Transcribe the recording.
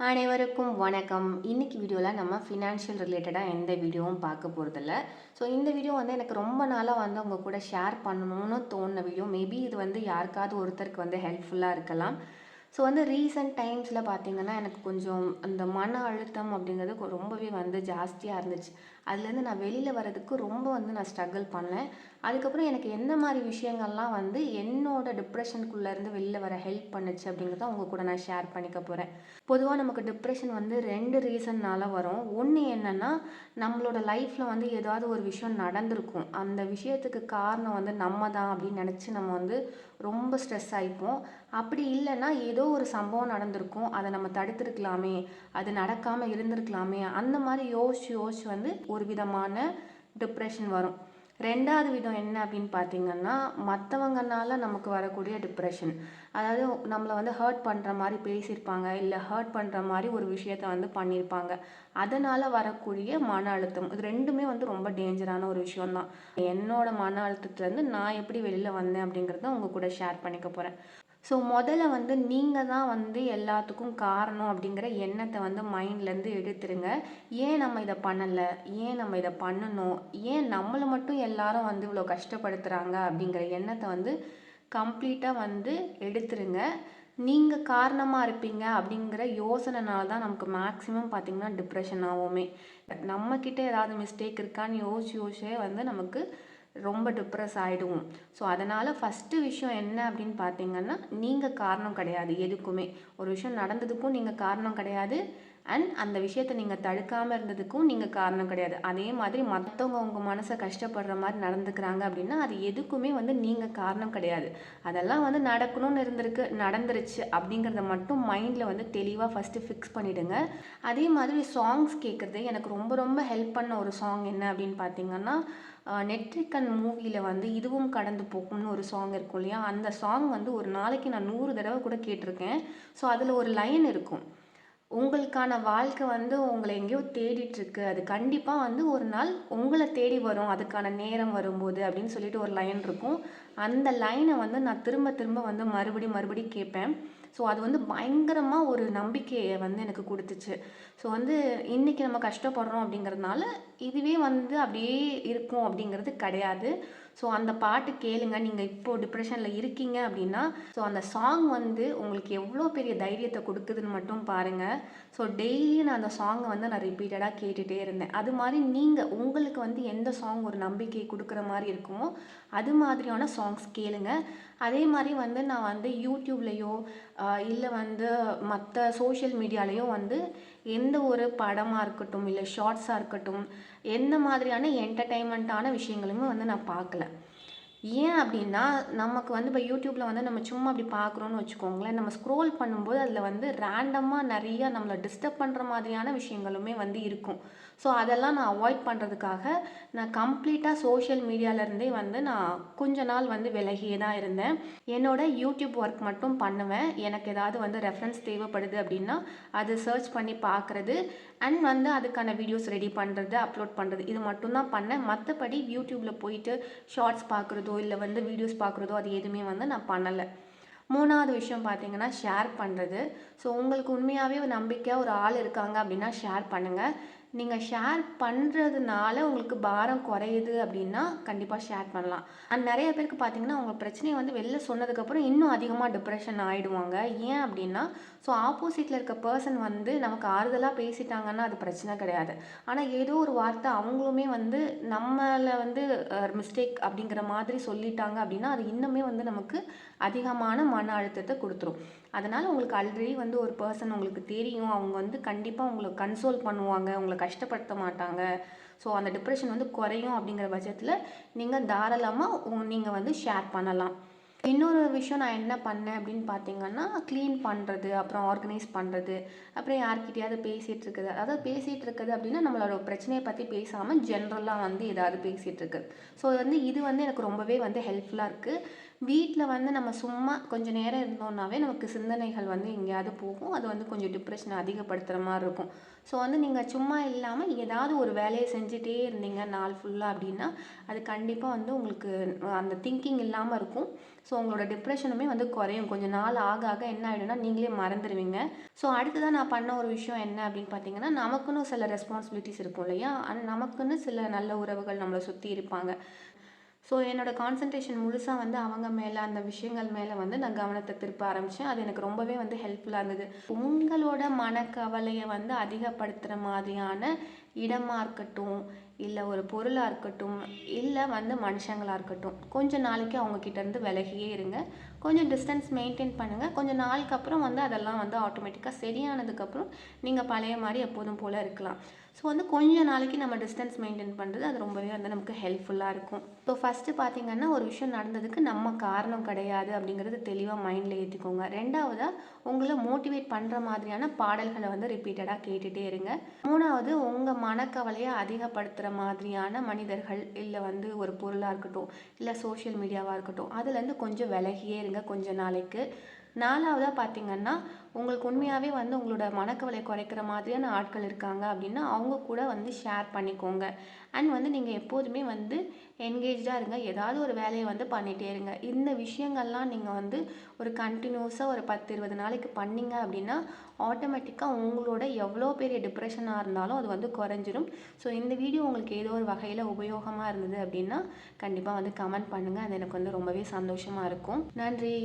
அனைவருக்கும் வணக்கம். இன்னைக்கு வீடியோவில் நம்ம ஃபினான்ஷியல் ரிலேட்டடாக எந்த வீடியோவும் பார்க்க போகிறதில்ல ஸோ இந்த வீடியோ வந்து எனக்கு ரொம்ப நாளாக வந்து உங்கள் கூட ஷேர் பண்ணணும்னு தோணுன வீடியோ. மேபி இது வந்து யாருக்காவது ஒருத்தருக்கு வந்து ஹெல்ப்ஃபுல்லாக இருக்கலாம். ஸோ வந்து ரீசெண்ட் டைம்ஸில் பார்த்திங்கன்னா எனக்கு கொஞ்சம் அந்த மன அழுத்தம் அப்படிங்கிறது ரொம்பவே வந்து ஜாஸ்தியாக இருந்துச்சு. அதுலேருந்து நான் வெளியில் வரதுக்கு ரொம்ப வந்து நான் ஸ்ட்ரகிள் பண்ணேன். அதுக்கப்புறம் எனக்கு எந்த மாதிரி விஷயங்கள்லாம் வந்து என்னோட டிப்ரெஷனுக்குள்ளேருந்து வெளியில் வர ஹெல்ப் பண்ணுச்சு அப்படிங்கிறத உங்கள் கூட நான் ஷேர் பண்ணிக்க போகிறேன் பொதுவாக நமக்கு டிப்ரெஷன் வந்து ரெண்டு ரீசன்னால் வரும். ஒன்று என்னென்னா நம்மளோட லைஃப்பில் வந்து ஏதாவது ஒரு விஷயம் நடந்திருக்கும். அந்த விஷயத்துக்கு காரணம் வந்து நம்ம தான் அப்படின்னு நினச்சி நம்ம வந்து ரொம்ப ஸ்ட்ரெஸ் ஆகிப்போம் அப்படி இல்லைன்னா ஏதோ ஒரு சம்பவம் நடந்திருக்கும். அதை நம்ம தடுத்துருக்கலாமே அது நடக்காமல் இருந்திருக்கலாமே அந்த மாதிரி யோசிச்சு யோசிச்சு வந்து ஒரு விதமான டிப்ரெஷன் வரும். ரெண்டாவது விதம் என்ன அப்படின்னு பார்த்தீங்கன்னா மற்றவங்கனால நமக்கு வரக்கூடிய டிப்ரெஷன் அதாவது நம்மளை வந்து ஹர்ட் பண்ணுற மாதிரி பேசியிருப்பாங்க இல்லை ஹர்ட் பண்ணுற மாதிரி ஒரு விஷயத்த வந்து பண்ணியிருப்பாங்க. அதனால் வரக்கூடிய மன அழுத்தம். இது ரெண்டுமே வந்து ரொம்ப டேஞ்சரான ஒரு விஷயம்தான். என்னோட மன அழுத்தத்துலேருந்து நான் எப்படி வெளியில் வந்தேன் அப்படிங்கிறத உங்கள் கூட ஷேர் பண்ணிக்க போகிறேன் ஸோ முதல்ல வந்து நீங்கள் தான் வந்து எல்லாத்துக்கும் காரணம் அப்படிங்கிற எண்ணத்தை வந்து மைண்ட்லேருந்து எடுத்துருங்க. ஏன் நம்ம இதை பண்ணலை? ஏன் நம்ம இதை பண்ணணும்? ஏன் நம்மளை மட்டும் எல்லாரும் வந்து இவ்வளோ கஷ்டப்படுத்துகிறாங்க அப்படிங்கிற எண்ணத்தை வந்து கம்ப்ளீட்டாக வந்து எடுத்துருங்க. நீங்கள் காரணமாக இருப்பீங்க அப்படிங்கிற யோசனைனால தான் நமக்கு மேக்ஸிமம் பார்த்திங்கன்னா டிப்ரெஷன் ஆகுமே. நம்மக்கிட்ட ஏதாவது மிஸ்டேக் இருக்கான்னு யோசிச்சு யோசிச்சே வந்து நமக்கு ரொம்ப டிப்ரெஸ் ஆகிடுவோம் ஸோ அதனால் ஃபஸ்ட்டு விஷயம் என்ன அப்படின்னு பார்த்தீங்கன்னா நீங்கள் காரணம் கிடையாது எதுக்குமே. ஒரு விஷயம் நடந்ததுக்கும் நீங்கள் காரணம் கிடையாது. அண்ட் அந்த விஷயத்தை நீங்கள் தடுக்காமல் இருந்ததுக்கும் நீங்கள் காரணம் கிடையாது. அதே மாதிரி மற்றவங்க உங்கள் மனசை கஷ்டப்படுற மாதிரி நடந்துக்கிறாங்க அப்படின்னா அது எதுக்குமே வந்து நீங்கள் காரணம் கிடையாது. அதெல்லாம் வந்து நடக்கணும்னு இருந்திருக்கு நடந்துருச்சு அப்படிங்கிறத மட்டும் மைண்டில் வந்து தெளிவாக ஃபஸ்ட்டு ஃபிக்ஸ் பண்ணிவிடுங்க அதே மாதிரி சாங்ஸ் கேட்குறது எனக்கு ரொம்ப ரொம்ப ஹெல்ப் பண்ண ஒரு சாங் என்ன அப்படின்னு பார்த்தீங்கன்னா நெட்ரிக்கன் மூவியில் வந்து இதுவும் கடந்து போகும்னு ஒரு சாங் இருக்கும் இல்லையா? அந்த சாங் வந்து ஒரு நாளைக்கு நான் நூறு தடவை கூட கேட்டிருக்கேன். ஸோ அதில் ஒரு லைன் இருக்கும். உங்களுக்கான வாழ்க்கை வந்து உங்களை எங்கேயோ தேடிட்டு இருக்கு அது கண்டிப்பாக வந்து ஒரு நாள் உங்களை தேடி வரும். அதுக்கான நேரம் வரும்போது அப்படின்னு சொல்லிட்டு ஒரு லைன் இருக்கும். அந்த லைனை வந்து நான் திரும்ப திரும்ப வந்து மறுபடி மறுபடி கேட்பேன். ஸோ அது வந்து பயங்கரமாக ஒரு நம்பிக்கையை வந்து எனக்கு கொடுத்துச்சு. ஸோ வந்து இன்றைக்கி நம்ம கஷ்டப்படுறோம் அப்படிங்கிறதுனால இதுவே வந்து அப்படியே இருக்கும் அப்படிங்கிறது கிடையாது. ஸோ அந்த பாட்டு கேளுங்க. நீங்கள் இப்போது டிப்ரெஷனில் இருக்கீங்க அப்படின்னா ஸோ அந்த சாங் வந்து உங்களுக்கு எவ்வளோ பெரிய தைரியத்தை கொடுக்குதுன்னு மட்டும் பாருங்கள் ஸோ டெய்லியும் நான் அந்த சாங்கை வந்து நான் ரிப்பீட்டடாக கேட்டுகிட்டே இருந்தேன். அது மாதிரி நீங்கள் உங்களுக்கு வந்து எந்த சாங் ஒரு நம்பிக்கை கொடுக்குற மாதிரி இருக்குமோ அது மாதிரியான சாங் சாங்ஸ் கேளுங்க. அதே மாதிரி வந்து நான் வந்து யூடியூப்லேயோ இல்லை வந்து மற்ற சோஷியல் மீடியாலேயோ வந்து எந்த ஒரு படமாக இருக்கட்டும் இல்லை ஷார்ட்ஸாக இருக்கட்டும் எந்த மாதிரியான என்டர்டெயின்மெண்ட்டான விஷயங்களுமே வந்து நான் பார்க்கல. ஏன் அப்படின்னா நமக்கு வந்து இப்போ யூடியூப்பில் வந்து நம்ம சும்மா அப்படி பார்க்குறோன்னு வச்சுக்கோங்களேன் நம்ம ஸ்க்ரோல் பண்ணும்போது அதில் வந்து ரேண்டமாக நிறைய நம்மளை டிஸ்டர்ப் பண்ணுற மாதிரியான விஷயங்களுமே வந்து இருக்கும். ஸோ அதெல்லாம் நான் அவாய்ட் பண்ணுறதுக்காக நான் கம்ப்ளீட்டாக சோஷியல் மீடியாவிலேருந்தே வந்து நான் கொஞ்ச நாள் வந்து விலகியே தான் இருந்தேன். என்னோட யூடியூப் ஒர்க் மட்டும் பண்ணுவேன். எனக்கு ஏதாவது வந்து ரெஃபரன்ஸ் தேவைப்படுது அப்படின்னா அது சர்ச் பண்ணி பார்க்குறது அண்ட் வந்து அதுக்கான வீடியோஸ் ரெடி பண்ணுறது அப்லோட் பண்ணுறது இது மட்டும்தான் பண்ணேன். மற்றபடி யூடியூப்பில் போயிட்டு ஷார்ட்ஸ் பார்க்குறதோ இல்லை வந்து வீடியோஸ் பார்க்குறதோ அது எதுவுமே வந்து நான் பண்ணலை. மூணாவது விஷயம் பார்த்தீங்கன்னா ஷேர் பண்ணுறது ஸோ உங்களுக்கு உண்மையாகவே ஒரு நம்பிக்கையாக ஒரு ஆள் இருக்காங்க அப்படின்னா ஷேர் பண்ணுங்கள் நீங்கள் ஷேர் பண்ணுறதுனால உங்களுக்கு பாரம் குறையுது அப்படின்னா கண்டிப்பாக ஷேர் பண்ணலாம். அண்ட் நிறைய பேருக்கு பார்த்தீங்கன்னா அவங்க பிரச்சனையை வந்து வெளில சொன்னதுக்கப்புறம் இன்னும் அதிகமாக டிப்ரெஷன் ஆகிடுவாங்க ஏன் அப்படின்னா ஸோ ஆப்போசிட்டில் இருக்க பர்சன் வந்து நமக்கு ஆறுதலாக பேசிட்டாங்கன்னா அது பிரச்சனை கிடையாது. ஆனால் ஏதோ ஒரு வார்த்தை அவங்களுமே வந்து நம்மளை வந்து மிஸ்டேக் அப்படிங்கிற மாதிரி சொல்லிட்டாங்க அப்படின்னா அது இன்னுமே வந்து நமக்கு அதிகமான மன அழுத்தத்தை கொடுத்துரும். அதனால் உங்களுக்கு ஆல்ரெடி வந்து ஒரு பர்சன் உங்களுக்கு தெரியும். அவங்க வந்து கண்டிப்பாக உங்களை கன்சோல் பண்ணுவாங்க. உங்களை கஷ்டப்படுத்த மாட்டாங்க. ஸோ அந்த டிப்ரெஷன் வந்து குறையும் அப்படிங்கிற பட்சத்தில் நீங்கள் தாராளமாக நீங்கள் வந்து ஷேர் பண்ணலாம். இன்னொரு விஷயம் நான் என்ன பண்ணேன் அப்படின்னு பார்த்தீங்கன்னா க்ளீன் பண்ணுறது அப்புறம் ஆர்கனைஸ் பண்ணுறது அப்புறம் யார்கிட்டயாவது பேசிகிட்டு இருக்குது. அதாவது பேசிகிட்டு இருக்குது அப்படின்னா நம்மளோட பிரச்சனையை பற்றி பேசாமல் ஜென்ரலாக வந்து ஏதாவது பேசிகிட்டு இருக்குது ஸோ வந்து இது வந்து எனக்கு ரொம்பவே வந்து ஹெல்ப்ஃபுல்லாக இருக்குது வீட்டில் வந்து நம்ம சும்மா கொஞ்சம் நேரம் இருந்தோம்னாவே நமக்கு சிந்தனைகள் வந்து எங்கேயாவது போகும். அது வந்து கொஞ்சம் டிப்ரெஷனை அதிகப்படுத்துகிற மாதிரி இருக்கும். ஸோ வந்து நீங்கள் சும்மா இல்லாமல் ஏதாவது ஒரு வேலையை செஞ்சுட்டே இருந்தீங்க நாள் ஃபுல்லாக அப்படின்னா அது கண்டிப்பாக வந்து உங்களுக்கு அந்த திங்கிங் இல்லாமல் இருக்கும். ஸோ உங்களோட டிப்ரெஷனுமே வந்து குறையும். கொஞ்சம் நாள் ஆக ஆக என்ன ஆகிடும்னா நீங்களே மறந்துடுவீங்க ஸோ அடுத்ததான் நான் பண்ண ஒரு விஷயம் என்ன அப்படின்னு பார்த்தீங்கன்னா நமக்குன்னு சில ரெஸ்பான்சிபிலிட்டிஸ் இருக்கும் இல்லையா? அண்ட் நமக்குன்னு சில நல்ல உறவுகள் நம்மளை சுற்றி இருப்பாங்க. ஸோ என்னோடய கான்சன்ட்ரேஷன் முழுசாக வந்து அவங்க மேலே அந்த விஷயங்கள் மேலே வந்து நான் கவனத்தை திருப்ப ஆரம்பித்தேன் அது எனக்கு ரொம்பவே வந்து ஹெல்ப்ஃபுல்லாக இருந்தது. உங்களோட மனக்கவலையை வந்து அதிகப்படுத்துகிற மாதிரியான இடமாக இருக்கட்டும் இல்லை ஒரு பொருளாக இருக்கட்டும் இல்லை வந்து மனுஷங்களாக இருக்கட்டும். கொஞ்சம் நாளைக்கு அவங்கக்கிட்டேருந்து விலகியே இருங்க. கொஞ்சம் டிஸ்டன்ஸ் மெயின்டைன் பண்ணுங்கள் கொஞ்சம் நாளுக்கு அப்புறம் வந்து அதெல்லாம் வந்து ஆட்டோமேட்டிக்காக சரியானதுக்கப்புறம் நீங்கள் பழைய மாதிரி எப்போதும் போல் இருக்கலாம். ஸோ வந்து கொஞ்சம் நாளைக்கு நம்ம டிஸ்டன்ஸ் மெயின்டைன் பண்ணுறது அது ரொம்பவே வந்து நமக்கு ஹெல்ப்ஃபுல்லாக இருக்கும். ஸோ ஃபஸ்ட்டு பார்த்தீங்கன்னா ஒரு விஷயம் நடந்ததுக்கு நம்ம காரணம் கிடையாது அப்படிங்கிறது தெளிவாக மைண்டில் ஏற்றிக்கோங்க ரெண்டாவதாக உங்களை மோட்டிவேட் பண்ணுற மாதிரியான பாடல்களை வந்து ரிப்பீட்டடாக கேட்டுகிட்டே இருங்க. மூணாவது உங்கள் மனக்கவலையை அதிகப்படுத்துகிற மாதிரியான மனிதர்கள் இல்லை வந்து ஒரு பொருளாக இருக்கட்டும் இல்லை சோஷியல் மீடியாவாக இருக்கட்டும் அதுலேருந்து கொஞ்சம் விலகியே இருங்க கொஞ்ச நாளைக்கு. நாலாவதாக பார்த்தீங்கன்னா உங்களுக்கு உண்மையாகவே வந்து உங்களோட மனக்கவலை குறைக்கிற மாதிரியான ஆட்கள் இருக்காங்க அப்படின்னா அவங்க கூட வந்து ஷேர் பண்ணிக்கோங்க. அண்ட் வந்து நீங்கள் எப்போதுமே வந்து என்கேஜாக இருங்க. ஏதாவது ஒரு வேலையை வந்து பண்ணிகிட்டே இருங்க. இந்த விஷயங்கள்லாம் நீங்கள் வந்து ஒரு கண்டினியூஸாக ஒரு பத்து இருபது நாளைக்கு பண்ணிங்க அப்படின்னா ஆட்டோமேட்டிக்காக உங்களோட எவ்வளோ பெரிய டிப்ரெஷனாக இருந்தாலும் அது வந்து குறைஞ்சிரும். ஸோ இந்த வீடியோ உங்களுக்கு ஏதோ ஒரு வகையில் உபயோகமாக இருந்தது அப்படின்னா கண்டிப்பாக வந்து கமெண்ட் பண்ணுங்கள் அது எனக்கு வந்து ரொம்பவே சந்தோஷமாக இருக்கும். நன்றி.